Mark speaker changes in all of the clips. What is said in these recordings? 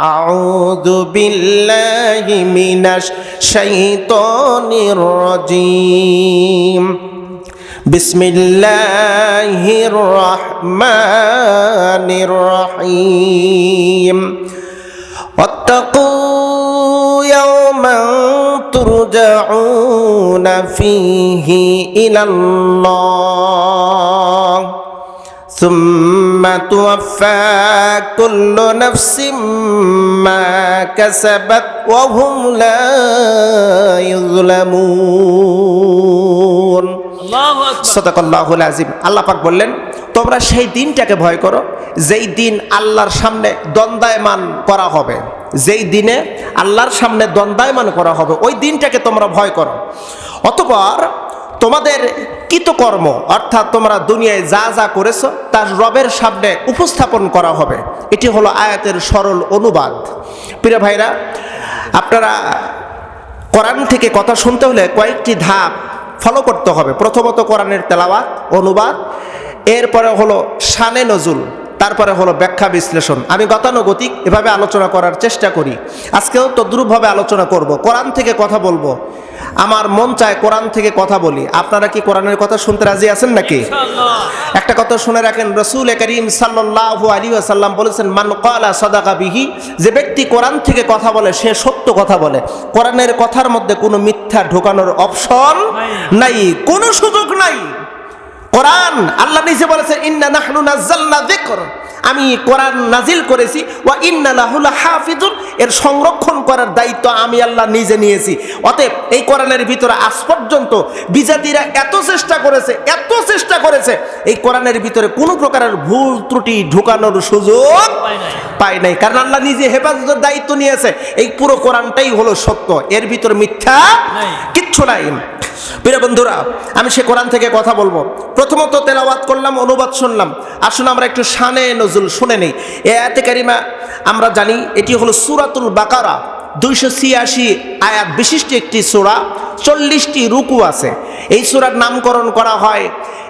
Speaker 1: أعوذ بالله من الشيطان الرجيم بسم الله الرحمن الرحيم واتقوا يوما ترجعون فيه إلى الله ثم توفى كل نفس ما كسبت وهم لا يظلمون
Speaker 2: আল্লাহু আকবার
Speaker 1: সদাকল্লাহুল আজিম আল্লাহ পাক বললেন তোমরা সেই দিনটাকে ভয় করো যেই দিন আল্লাহর সামনে দ্বন্দ্বায়মান করা হবে যেই দিনে আল্লাহর সামনে দ্বন্দ্বায়মান করা হবে ওই দিনটাকে তোমরা ভয় করো অতপর তোমাদের কৃতকর্ম, অর্থাৎ তোমরা দুনিয়ায় যা যা করেছ, তার রবের সামনে উপস্থাপন করা হবে। এটি হলো আয়াতের সরল অনুবাদ। প্রিয় ভাইরা, আপনারা কোরআন থেকে কথা শুনতে হলে কয়েকটি ধাপ ফলো করতে হবে। প্রথমত কোরআনের তেলাওয়াত, অনুবাদ, এরপরে হলো শানে নজুল, তারপরে হলো ব্যাখ্যা বিশ্লেষণ। আমি গতানুগতিক এভাবে আলোচনা করার চেষ্টা করি। আজকেও তদ্রুপভাবে আলোচনা করব। কোরআন থেকে কথা বলব। আমার মন চায় কোরআন থেকে কথা বলি। আপনারা কি কোরআনের কথা শুনতে রাজি আছেন নাকি? একটা কথা শুনে রাখেন রসুল করিম সাল্লাল্লাহু আলী আসাল্লাম বলেছেন মান কলা সদাকা বিহি যে ব্যক্তি কোরআন থেকে কথা বলে সে সত্য কথা বলে। কোরআনের কথার মধ্যে কোনো মিথ্যা ঢোকানোর অপশন নাই। কোনো সুযোগ নাই। কোরআন আল্লাহ নিজে বলেছে ইন্না নাহনু নাজ্জালনা যিকর আমি কোরআন নাজিল করেছি ওয়া ইন্না লাহুল হাফিজুন এর সংরক্ষণ করার দায়িত্ব আমি আল্লাহ নিজে নিয়েছি অতএব এই কোরআনের ভিতরে আজ পর্যন্ত বিজাতিরা এত চেষ্টা করেছে এত চেষ্টা করেছে এই কোরআনের ভিতরে কোনো প্রকারের ভুল ত্রুটি ঢুকানোর সুযোগ
Speaker 2: পায় নাই।
Speaker 1: কারণ আল্লাহ নিজে হেফাজতের দায়িত্ব নিয়েছে এই পুরো কোরআনটাই হলো সত্য এর ভিতরে মিথ্যা। কিচ্ছু নাই প্রিয় বন্ধুরা, আমি সে কোরআন থেকে কথা বলব। প্রথমত তেলাওয়াত করলাম, অনুবাদ শুনলাম। আসুন আমরা একটু শানে নজুল শুনে নেই। এ আয়াতে কারিমা আমরা জানি, এটি হলো সুরাতুল বাকারা। দুইশো ছিয়াশি আয়াত বিশিষ্ট একটি সূরা, চল্লিশটি রুকু আছে। এই সূরার নামকরণ করা হয়।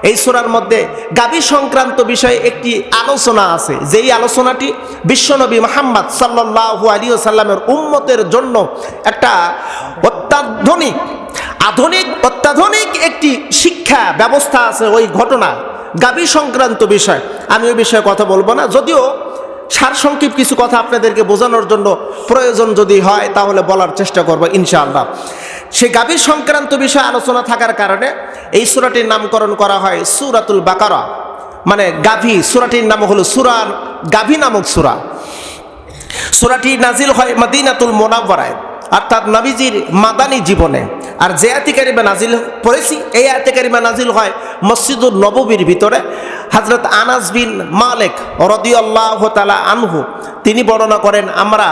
Speaker 1: এই সূরার মধ্যে গাবি সংক্রান্ত বিষয়ে একটি আলোচনা আছে। যেই আলোচনাটি বিশ্বনবী মোহাম্মদ সাল্লাল্লাহু আলী সাল্লামের উম্মতের জন্য একটা অত্যাধুনিক আধুনিক অত্যাধুনিক একটি শিক্ষা ব্যবস্থা আছে ওই ঘটনা গাবি সংক্রান্ত বিষয়। আমি ওই বিষয়ে কথা বলব না। যদিও সারসংক্ষেপ কিছু কথা আপনাদেরকে বোঝানোর জন্য প্রয়োজন যদি হয়, তাহলে বলার চেষ্টা করব ইনশাআল্লাহ। সেই গাভীর সংক্রান্ত বিষয়ে আলোচনা থাকার কারণে এই সুরাটির নামকরণ করা হয় সুরাতুল বাকারা। মানে গাভী, সুরাটির নাম হলো সুরার গাভী নামক সুরা। সুরাটি নাজিল হয় মদিনাতুল মোনাব্বরায় অর্থাৎ নবীজির মাদানী জীবনে। আর যে আতিকারিমা নাজিল পড়েছি, এই আতিকারিমা নাজিল হয় মসজিদুল নববীর ভিতরে। হজরত আনাস বিন মালেক রদিয়াল্লাহ তালা আনহু, তিনি বর্ণনা করেন, আমরা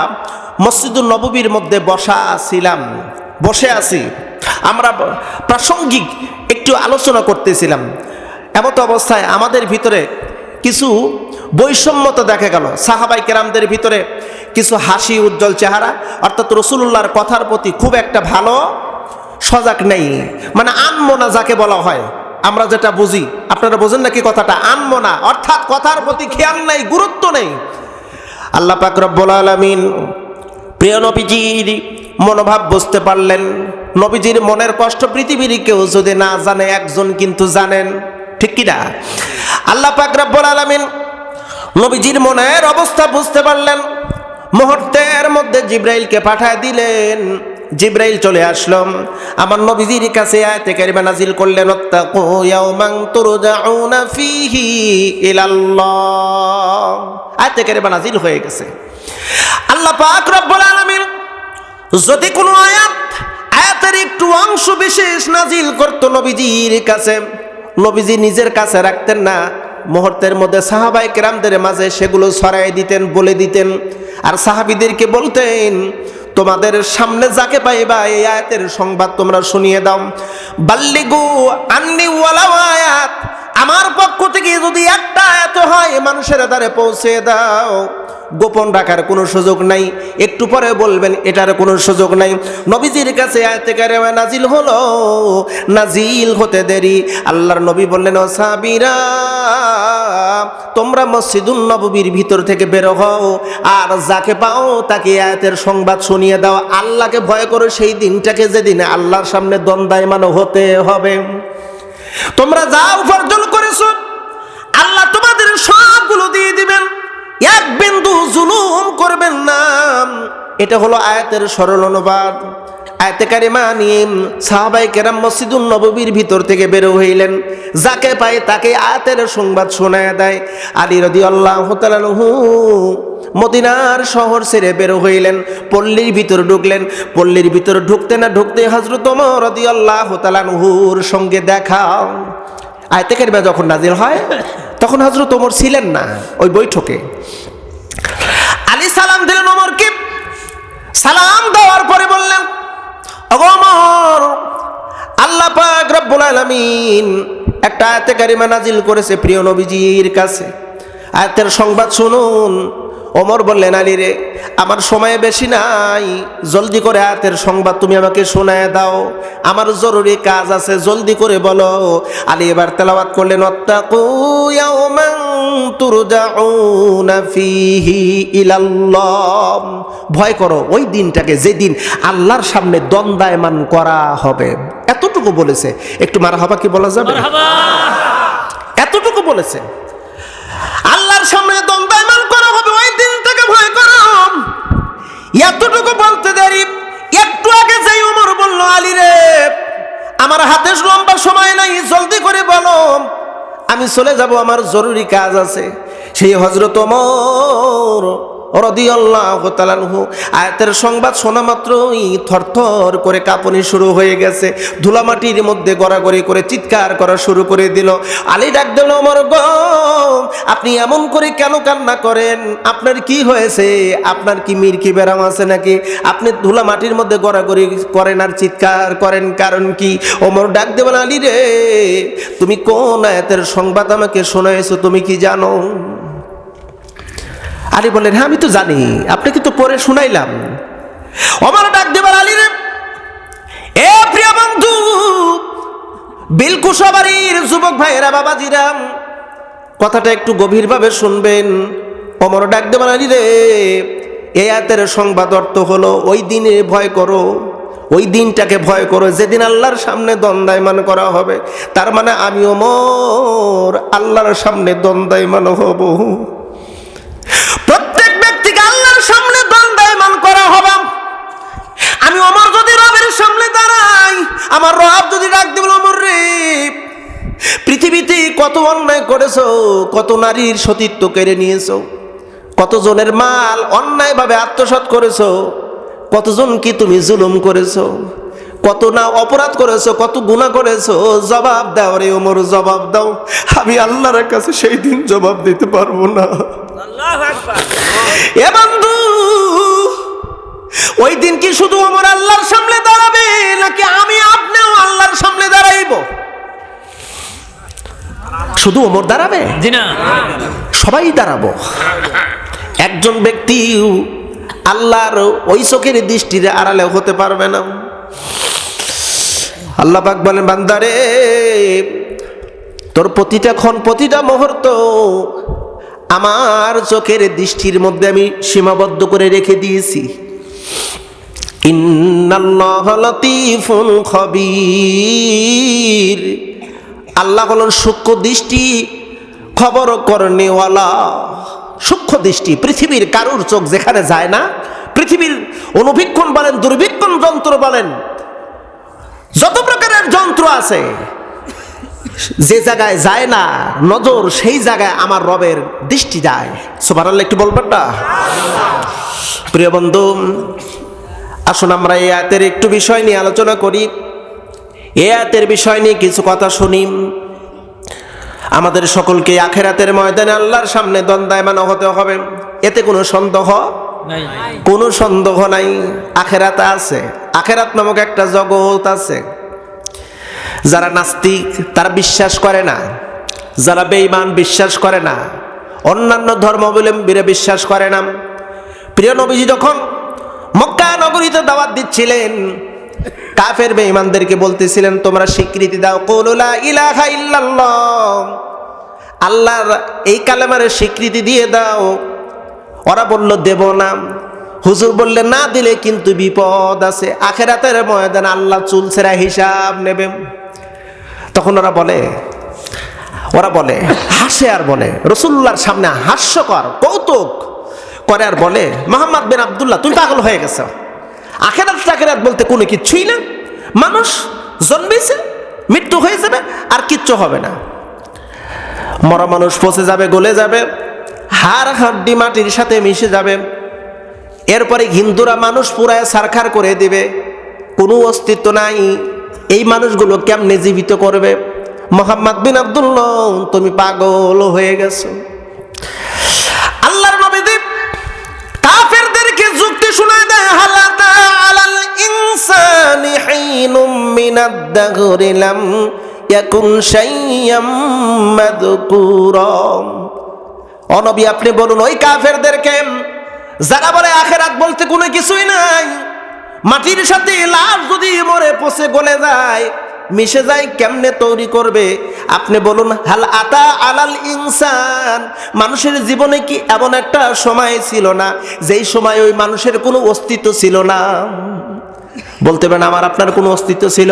Speaker 1: মসজিদুল নববীর মধ্যে বসা ছিলাম, বসে আছি। আমরা প্রাসঙ্গিক একটু আলোচনা করতেছিলাম। এমতো অবস্থায় আমাদের ভিতরে কিছু বৈষম্যতা দেখা গেল। সাহাবাই কেরামদের ভিতরে কিছু হাসি উজ্জ্বল চেহারা, অর্থাৎ রসুল্লাহর কথার প্রতি খুব একটা ভালো সজাগ নেই। মানে আনমোনা যাকে বলা হয়, আমরা যেটা বুঝি, আপনারা বোঝেন নাকি কথাটা? আনমোনা, অর্থাৎ কথার প্রতি খেয়াল নেই, গুরুত্ব নেই। আল্লাহ পাক আলামিন, প্রিয় নবীজির মনোভাব বুঝতে পারলেন। নবীজির মনের কষ্ট পৃথিবীর কেউ যদি না জানে, একজন কিন্তু জানেন। ঠিক কিনা আল্লাহ পাক আলামিন নবীজির মনের অবস্থা বুঝতে পারলেন। মুহূর্তের মধ্যে জিব্রাইলকে পাঠায় দিলেন। জিব্রাইল চলে আসলো। আমার নবীজির কাছে আয়াতে কারিমা নাজিল করলেন ওয়াত্তাকু ইয়াওমান তুরজাউনা ফীহি ইলাল্লাহ। আয়াতে কারিমা নাজিল হয়ে গেছে। আল্লাহ পাক রব্বুল আলামিন যদি কোনো আয়াত, আয়াতের একটু অংশ বিশেষ নাজিল করতো নবীজির কাছে, নবীজি নিজের কাছে রাখতেন না। মুহূর্তের মধ্যে সাহাবাই কেরামদের মাঝে সেগুলো ছড়াই দিতেন, বলে দিতেন। আর সাহাবিদেরকে বলতেন, তোমাদের সামনে যাকে পাইবা এই আয়াতের সংবাদ তোমরা শুনিয়ে দাও। বাল্লিগু আন্নি ওয়ালা আয়াত। আমার পক্ষ থেকে যদি একটা আয়াত হয় মানুষের দ্বারে পৌঁছে দাও। গোপন রাখার কোনো সুযোগ নাই। একটু পরে বলবেন, এটার কোনো সুযোগ নাই। নবীজির কাছে নাজিল হলো। নাজিল হতে দেরি। আল্লাহর নবী বললেন, ও সাবিরা তোমরা মসজিদুল নববীর ভিতর থেকে বেরো হও। আর যাকে পাও তাকে আয়াতের সংবাদ শুনিয়ে দাও। আল্লাহকে ভয় করো, সেই দিনটাকে যেদিন আল্লাহর সামনে দ্বন্দ্বায়মান হতে হবে। তোমরা যা উপার্জন এক বিন্দু জুলুম করবেন না। এটা হলো আয়াতের সরল অনুবাদ। আয়াতে কারিমা নিয়ে সাহাবাই কেরাম মসজিদুল নববীর ভিতর থেকে বেরো হইলেন। যাকে পায় তাকে আয়াতের সংবাদ শোনায় দেয়। আলী রদি আল্লাহ মদিনার শহর ছেড়ে বেরো হইলেন। পল্লীর ভিতর ঢুকলেন। পল্লীর ভিতর ঢুকতে না ঢুকতে হজরত রদি আল্লাহ তালানহুর সঙ্গে দেখা। আয়তে কারিমা যখন নাজিল হয় তখন হজরত ওমর ছিলেন না, ওই বৈঠকে। আলী সালাম দিলেন ওমরকে, সালাম দেওয়ার পরে বললেন অগমর আল্লাহ পাক রব্বুল আলামিন একটা আয়াতে কারিমা নাজিল করেছে প্রিয় নবীজির কাছে। আয়াতের সংবাদ শুনুন। ওমর বললেন আলী রে আমার সময় বেশি নাই। জলদি করে হাতের সংবাদ তুমি আমাকে শোনায় দাও। আমার জরুরি কাজ আছে জলদি করে বলো। আলী এবার তেলাওয়াত করলেন অত্তাকু ইয়াউমান তুরজাউনা ফিহি ইলাল্লাহ। ভয় করো ওই দিনটাকে যেদিন আল্লাহর সামনে দ্বন্দ্বায়মান করা হবে। এতটুকু বলেছে। একটু মারা হবা কি বলা যাবে? এতটুকু বলেছে। আল্লাহর সামনে দ্বন্দ্বায়মান এতটুকু বলতে দেরি। একটু আগে যাই ওমর বলল, আলী রে, আমার হাতে লম্বা সময় নাই, জলদি করে বলো, আমি চলে যাব, আমার জরুরি কাজ আছে। সেই হজরত ওমর রদিয়াল্লাহু আয়াতের সংবাদ শোনা মাত্রই থরথর করে কাঁপুনি শুরু হয়ে গেছে। ধুলামাটির মধ্যে গড়াগড়ি করে চিৎকার করা শুরু করে দিল। আলী ডাক দিল, ওমর গো, আপনি এমন করে কেন কান্না করেন? আপনার কি হয়েছে? আপনার কি মির্কি ব্যারাম আছে নাকি? আপনি ধুলা মাটির মধ্যে গড়াগড়ি করেন আর চিৎকার করেন, কারণ কি? ওমর ডাক দেবেন আলী রে, তুমি কোন আয়াতের সংবাদ আমাকে শোনাইছো? তুমি কি জানো? আলী বললেন হ্যাঁ আমি তো জানি, আপনাকে তো পরে শুনাইলাম। ওমর ডাক দেবেন আলী রে, এ প্রিয় বন্ধু বিলকুশবাড়ির যুবক ভাইয়েরা বাবাজিরাম কথাটা একটু গভীরভাবে শুনবেন। অমর ডাক দেবেন আলী রে এই আয়াতের সংবাদ অর্থ হলো, ওই দিনে ভয় করো, ওই দিনটাকে ভয় করো, যেদিন আল্লাহর সামনে দ্বন্দ্বায়মান করা হবে, তার মানে আমি ওমর আল্লাহর সামনে দ্বন্দ্বায়মান হব প্রত্যেক ব্যক্তিকে আল্লাহর সামনে দ্বন্দ্বায়মান করা হবে আমি অমর যদি রবের সামনে দাঁড়াই আমার রব যদি ডাক দেবল অমর রে পৃথিবীতে কত অন্যায় করেছ কত নারীর সতীত্ব কেড়ে নিয়েছো কতজনের মাল অন্যায়ভাবে আত্মসাৎ করেছ কতজন কি তুমি জুলুম করেছ কত না অপরাধ করেছ কত গুণা করেছ জবাব দাও রে ওমর জবাব দাও। আমি আল্লাহর কাছে সেই দিন জবাব দিতে পারব না। এ বন্ধু ওই দিন কি শুধু আমার আল্লাহর সামনে দাঁড়াবে নাকি আমি আপনিও আল্লাহর সামনে দাঁড়াইব? শুধু ওমর দাঁড়াবে?
Speaker 2: জি না।
Speaker 1: সবাই দাঁড়াবো। একজন ব্যক্তি আল্লাহর ওই চোখের দৃষ্টির আড়ালে হতে পারবে না। আল্লাহ পাক বলেন বান্দারে তোর প্রতিটা ক্ষণ প্রতিটা মুহূর্ত আমার চোখের দৃষ্টির মধ্যে আমি সীমাবদ্ধ করে রেখে দিয়েছি। খবীর। আল্লাহ হলেন সূক্ষ্ম দৃষ্টি, খবর করনেওয়ালা সূক্ষ্ম দৃষ্টি, পৃথিবীর কারুর চোখ যেখানে যায় না, পৃথিবীর অনুবীক্ষণ বলেন, দুর্বীক্ষণ যন্ত্র বলেন, যত প্রকারের যন্ত্র আছে, যে জায়গায় যায় না, নজর সেই জায়গায় আমার রবের দৃষ্টি যায়। সুবার একটু বলবেন না? প্রিয় বন্ধু আসুন আমরা এই আয়াতের একটু বিষয় নিয়ে আলোচনা করি। এ আয়াতের বিষয় নিয়ে কিছু কথা শুনি। আমাদের সকলকে আখেরাতের ময়দানে আল্লাহর সামনে দ্বন্দ্বায়মান হতে হবে। এতে কোনো সন্দেহ? কোনো সন্দেহ নাই। আখেরাত আছে। আখেরাত নামক একটা জগৎ আছে। যারা নাস্তিক তারা বিশ্বাস করে না। যারা বেঈমান বিশ্বাস করে না। অন্যান্য ধর্মাবলম্বীরা বিশ্বাস করে না। প্রিয় নবীজি যখন নগরীতে দাওয়াত দিচ্ছিলেন। কাফের বেঈমানদেরকে বলতেছিলেন, তোমরা স্বীকৃতি দাও। কৌলুলা ইলাহা ইল্লাল্লাহ। আল্লাহর এই কালেমারের স্বীকৃতি দিয়ে দাও। ওরা বলল, দেব না। হুজুর বললে, না দিলে কিন্তু বিপদ আছে। আখেরাতের ময়দান আল্লাহ চুলছেরা হিসাব নেবে। তখন ওরা বলে ওরা বলে, হাসে আর বলে রসুল্লার সামনে হাস্যকর, কৌতুক। করে আর বলে, মোহাম্মদ বিন আবদুল্লাহ, তুমি পাগল হয়ে গেছ। আখেরাত টাকেরাত বলতে কোনো কিচ্ছুই না। মানুষ জন্মেছে, মৃত্যু হয়ে যাবে, আর কিচ্ছু হবে না। মরা মানুষ পচে যাবে, গলে যাবে, হাড় হাড্ডি মাটির সাথে মিশে যাবে। এরপরে হিন্দুরা মানুষ পুরায় সারখার করে দিবে। কোনো অস্তিত্ব নাই। এই মানুষগুলো কেমনে জীবিত করবে? মোহাম্মদ বিন আবদুল্লাহ, তুমি পাগল হয়ে গেছো। আল্লাহর নবীদ্বীপ কাফেরদেরকে যুক্তি শোনায় দেয় আলাল মাযকুরা অনবী আপনি বলুন, ওই কাফেরদেরকে যারা বলে আখেরাত বলতে কোনো কিছুই নাই, মাটির সাথে লাশ যদি মরে পচে গলে যায়, মিশে যায়, কেমনে তৈরি করবে? আপনি বলুন, হাল আতা আলাল ইনসান, মানুষের জীবনে কি এমন একটা সময় ছিল না, যেই সময় ওই মানুষের কোনো অস্তিত্ব ছিল না? বলতে পারেন, আমার আপনার কোনো অস্তিত্ব ছিল?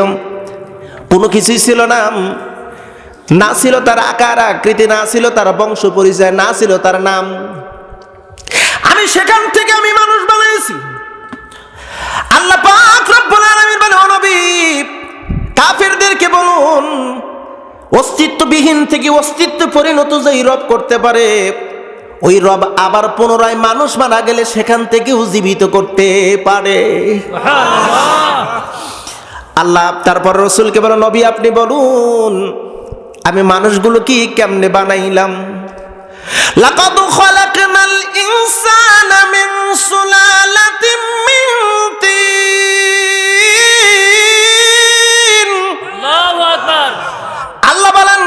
Speaker 1: কোনো কিছুই ছিল না। না ছিল তার আকার, আকৃতি, না ছিল তার বংশ পরিচয়, না ছিল তার নাম। আমি সেখান থেকে আমি মানুষ বানিয়েছি। আল্লাহ পাক রব্বুল আলামিন বলে ও নবী, কাফেরদেরকে বলুন, অস্তিত্ববিহীন থেকে অস্তিত্ব পরিণত যেই রব করতে পারে, ওই রব আবার পুনরায় মানুষ মারা গেলে সেখান থেকেও জীবিত করতে পারে। আল্লাহ তারপর রসুলকে বলো নবী আপনি বলুন আমি মানুষগুলো কি কেমনে বানাইলাম? ইনসানা মিন সুলালাতিন মিন তিন।
Speaker 2: আল্লাহু আকবার।
Speaker 1: আল্লাহ বলেন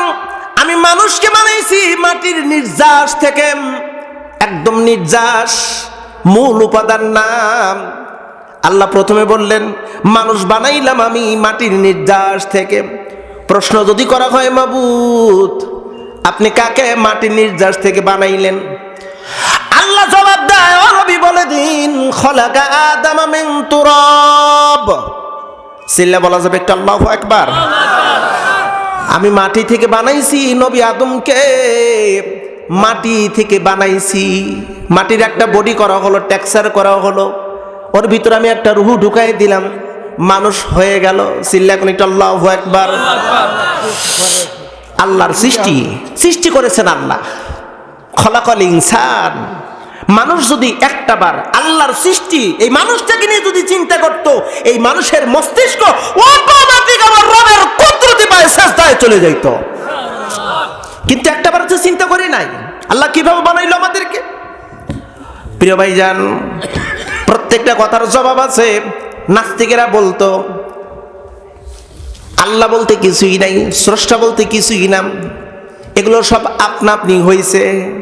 Speaker 1: আমি মানুষকে বানাইছি মাটির নির্যাস থেকে একদম নির্যাস মূল উপাদান নাম। আল্লাহ প্রথমে বললেন, মানুষ বানাইলাম আমি মাটির নির্যাস থেকে। প্রশ্ন যদি করা হয় মাবুত আপনি কাকে মাটির নির্যাস থেকে বানাইলেন? আল্লাহ জবাব দেয় নবী বলে দিন, খলাকা আদম মিন তুরাব। সিল্লা বলা যাবে একটা আল্লাহু আকবার। আমি মাটি থেকে বানাইছি, নবী আদমকে মাটি থেকে বানাইছি। মাটির একটা বডি করা হলো টেক্সার করা হলো। ওর ভিতরে আমি একটা রুহু ঢুকাই দিলাম। মানুষ হয়ে গেল। সিল্লা এখন আল্লাহ একবার আল্লাহর সৃষ্টি। সৃষ্টি করেছেন আল্লাহ। খলাকল ইনসান। মানুষ যদি একটা বার আল্লাহর সৃষ্টি, এই মানুষটাকে নিয়ে যদি চিন্তা করত, এই মানুষের মস্তিষ্ক অটোমেটিক আমার রবের কুদরতি পায় শেষদায় চলে যাইত। কিন্তু একটা বার চিন্তা করি নাই। আল্লাহ কীভাবে বানাইলো আমাদেরকে? প্রিয় ভাইজান প্রত্যেকটা কথার জবাব আছে। নাস্তিকেরা বলতো, আল্লাহ বলতে কিছুই নাই, স্রষ্টা বলতে কিছুই নাম এগুলো সব আপনা আপনি হয়েছে